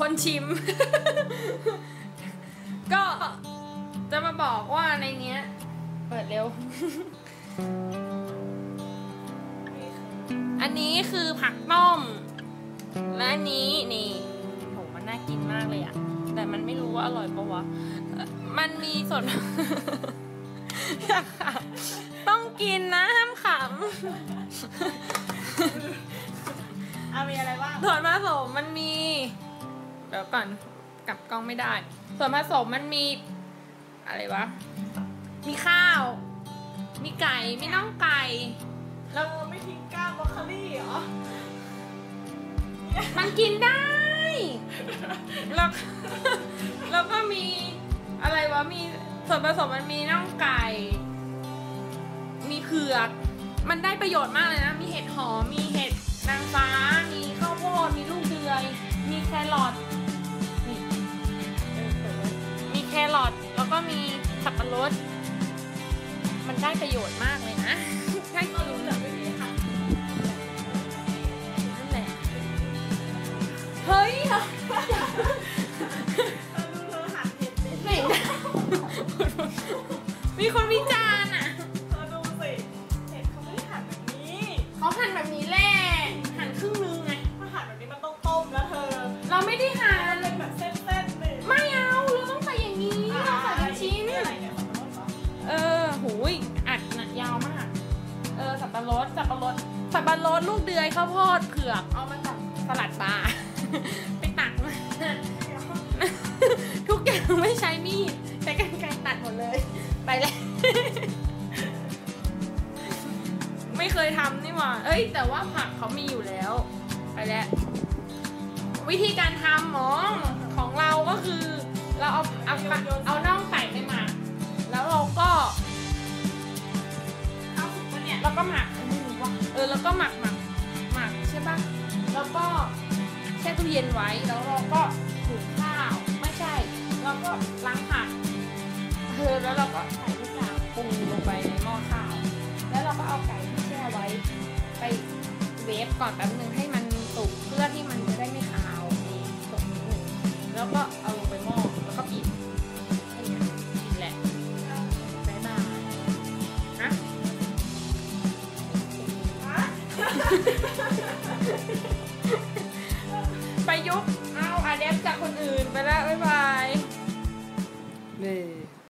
คนชิม ก็จะมาบอกว่าในเนี้ย เปิดเร็ว อันนี้คือผักต้ม และอันนี้นี่โหมันน่ากินมากเลยอะแต่มันไม่รู้ว่าอร่อยปะวะเอ่อมันมีส่วนอยากขำต้องกินนะห้ามขเอามีอะไรบ้างำส่วนผสมมันมีเดี๋ยว ก่อนกลับกล้องไม่ได้ ส่วนผสมมันมี อะไรวะ มีข้าว มีไก่ มีน่องไก่เราไม่ทิ้งก้านบรอกโคลี่เหรอ มันกินได้ แล้วแล้วก็มีอะไรวะ มีส่วนผสมมันมีน่องไก่ มีเผือก มันได้ประโยชน์มากเลยนะ มีเห็ดหอม มีเห็ดนางฟ้า มีข้าวโพด มีลูกเดือย มีแครอท ก็มีสับปะรด มันได้ประโยชน์มากเลยนะใช่เรารู้แต่ไม่มีค่ะนั่นแหละ เฮ้ยเราดูเธอหั่นเห็ดสิไหนนะมีคนวิจาร สับปะรดสับปะรดสับปะรดลูกเดือยข้าวโพดเผือกเอามาจากสลัดบาร์ไปตักมาทุกอย่างไม่ใช้มีดใช้กรรไกรตัดหมดเลย ไปเลยไม่เคยทำนี่หว่า เอ้ย แต่ว่าผักเขามีอยู่แล้ว ไปแล้ว วิธีการทำหมอของเราก็คือ เราเอาเอาเอาน่องไก่ไปหมักแล้วเราก็ เอาสุกปะเนี่ยแล้วก็หมักไม่รู้ว่าเออ แล้วก็หมักหมักหมักใช่ปะแล้วก็แช่ตู้เย็นไว้แล้วเราก็หุงข้าวไม่ใช่เราก็ล้างผักเออแล้วเราก็ใส่ทุกอย่างปรุงลงไปในหม้อข้าว แล้วเราก็เอาไก่ที่แช่ไว้ไปเวฟก่อนแป๊บนึงให้ ไปยุบเอาอาเดฟจากคนอื่นไปแล้วบ๊ายบายนี่